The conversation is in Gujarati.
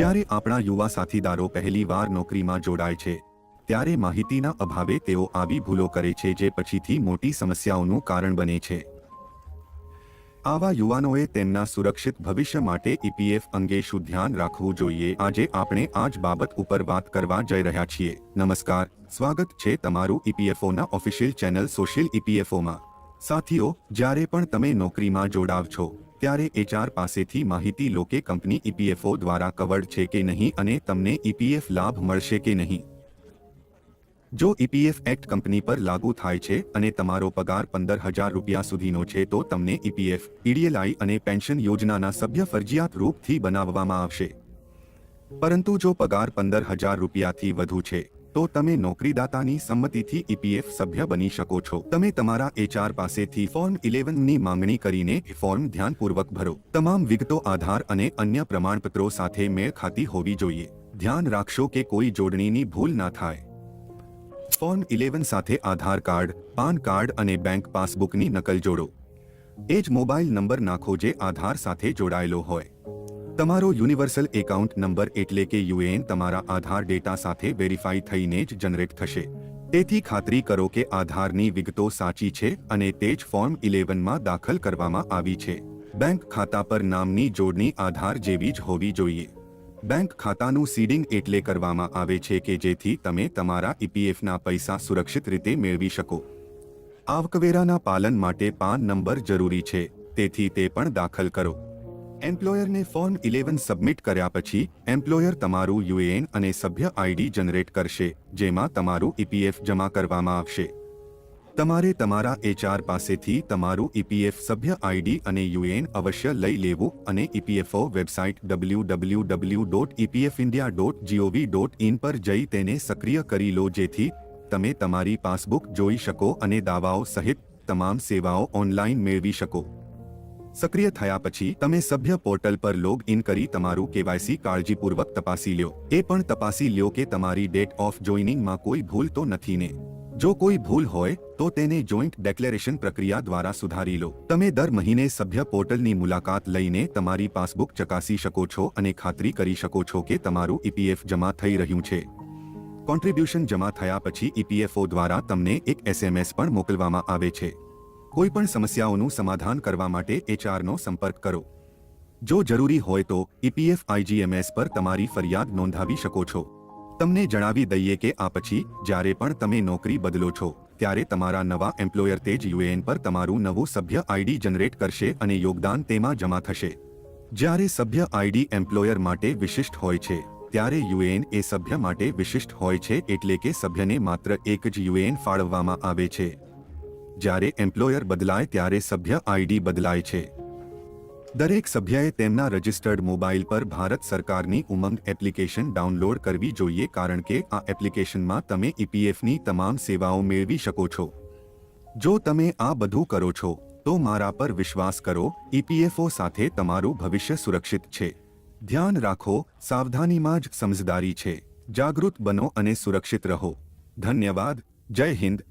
જ્યારે આપણા યુવા સાથીદારો પહેલીવાર નોકરીમાં જોડાય છે, ત્યારે માહિતીના અભાવે તેઓ આવી ભૂલો કરે છે જે પછીથી મોટી સમસ્યાઓનું કારણ બને છે. આવા યુવાનોએ તેમના સુરક્ષિત ભવિષ્ય માટે ઈપીએફ અંગે શું ધ્યાન રાખવું જોઈએ? આજે આપણે આ જ બાબત ઉપર વાત કરવા જઈ રહ્યા છીએ. નમસ્કાર. સ્વાગત છે તમારું ઈપીએફઓના ઓફિશિયલ ચેનલ સોશિયલ ઈપીએફઓમાં. સાથીઓ, જ્યારે પણ તમે નોકરીમાં જોડાવ છો ત્યારે એચઆર પાસેથી માહિતી લો કે કંપની ઈપીએફઓ દ્વારા કવર્ડ છે કે નહીં અને તમને ઈપીએફ લાભ મળશે કે નહીં. જો ઈપીએફ એક્ટ કંપની પર લાગુ થાય છે અને તમારો પગાર પંદર હજાર રૂપિયા સુધીનો છે તો તમને ઈપીએફ ઈડીએલઆઈ અને પેન્શન યોજનાના સભ્ય ફરજિયાત રૂપથી બનાવવામાં આવશે. પરંતુ જો પગાર પંદર હજાર રૂપિયાથી વધુ છે તો તમે નોકરીદાતાની સંમતિથી ઈપીએફ સભ્ય બની શકો છો. તમે તમારા એચઆર પાસેથી ફોર્મ ઇલેવનની માંગણી કરીને ફોર્મ ધ્યાનપૂર્વક ભરો. તમામ વિગતો આધાર અને અન્ય પ્રમાણપત્રો સાથે મેળ ખાતી હોવી જોઈએ. ધ્યાન રાખશો કે કોઈ જોડણીની ભૂલ ના થાય. ફોર્મ ઇલેવન સાથે આધાર કાર્ડ, પાન કાર્ડ અને બેંક પાસબુકની નકલ જોડો. એ જ મોબાઈલ નંબર નાખો જે આધાર સાથે જોડાયેલો હોય. તમારો યુનિવર્સલ એકાઉન્ટ નંબર એટલે કે યુએએન તમારા આધાર ડેટા સાથે વેરીફાઈ થઈને જ જનરેટ થશે. તેથી ખાતરી કરો કે આધારની વિગતો સાચી છે અને તે જ ફોર્મ ઇલેવનમાં દાખલ કરવામાં આવી છે. બેંક ખાતા પર નામની જોડણી આધાર જેવી જ હોવી જોઈએ. બેંક ખાતાનું સીડિંગ એટલે કરવામાં આવે છે કે જેથી તમે તમારા ઈપીએફના પૈસા સુરક્ષિત રીતે મેળવી શકો. આવકવેરાના પાલન માટે પાન નંબર જરૂરી છે. તેથી તે પણ દાખલ કરો. એમ્પ્લોયરને ફોર્મ ઇલેવન સબમિટ કર્યા પછી, એમ્પ્લોયર તમારું યુએએન અને સભ્ય આઈડી જનરેટ કરશે, જેમાં તમારું ઈપીએફ જમા કરવામાં આવશે. તમારે તમારા એચઆર પાસેથી તમારું ઈપીએફ સભ્ય આઈડી અને યુએએન અવશ્ય લઈ લેવું અને EPFO website W W W dot EPF India dot GOV dot in પર જઈ તેને સક્રિય કરી લો જેથી તમે તમારી પાસબુક જોઈ શકો અને દાવાઓ સહિત તમામ સેવાઓ ઓનલાઈન મેળવી શકો. સક્રિય થયા પછી તમે સભ્ય પોર્ટલ પર લોગ ઇન કરી તમારું કેવાયસી કાળજીપૂર્વક તપાસી લ્યો. એ પણ તપાસી લ્યો કે તમારી ડેટ ઓફ જોઈનિંગમાં કોઈ ભૂલ તો નથી ને. જો કોઈ ભૂલ હોય, તો તેને જોઈન્ટ ડેક્લેરેશન પ્રક્રિયા દ્વારા સુધારી લો. તમે દર મહિને સભ્ય પોર્ટલની મુલાકાત લઈને તમારી પાસબુક ચકાસી શકો છો અને ખાતરી કરી શકો છો કે તમારું ઈપીએફ જમા થઈ રહ્યું છે. કોન્ટ્રીબ્યુશન જમા થયા પછી ઈપીએફઓ દ્વારા તમને એક એસએમએસ પણ મોકલવામાં આવે છે. કોઈ પણ સમસ્યાઓનું સમાધાન કરવા માટે એચઆરનો સંપર્ક કરો. જો જરૂરી હોય તો ઈપીએફ આઈજીએમએસ પર તમારી ફરિયાદ નોંધાવી શકો છો. તમને જણાવી દઈએ કે આ પછી, જ્યારે પણ તમે નોકરી બદલો છો, ત્યારે તમારા નવા એમ્પ્લોયર તે જ યુએએન પર તમારું નવું સભ્ય આઈડી જનરેટ કરશે અને યોગદાન તેમાં જમા થશે. જ્યારે સભ્ય આઈડી એમ્પ્લોયર માટે વિશિષ્ટ હોય છે, ત્યારે યુએએન એ સભ્ય માટે વિશિષ્ટ હોય છે એટલે કે સભ્યને માત્ર એક જ યુએએન ફાળવવામાં આવે છે. જ્યારે એમ્પ્લોયર બદલાય ત્યારે સભ્ય આઈડી બદલાય છે. દરેક સભ્યએ તેમના રજિસ્ટર્ડ મોબાઈલ પર ભારત સરકારની ઉમંગ એપ્લિકેશન ડાઉનલોડ કરવી જોઈએ કારણ કે આ એપ્લિકેશનમાં તમે ઈપીએફની તમામ સેવાઓ મેળવી શકો છો. જો તમે આ બધું કરો છો, તો મારા પર વિશ્વાસ કરો, ઈપીએફઓ સાથે તમારું ભવિષ્ય સુરક્ષિત છે. ધ્યાન રાખો, સાવધાનીમાં જ સમજદારી છે. જાગૃત બનો અને સુરક્ષિત રહો. ધન્યવાદ. જય હિન્દ.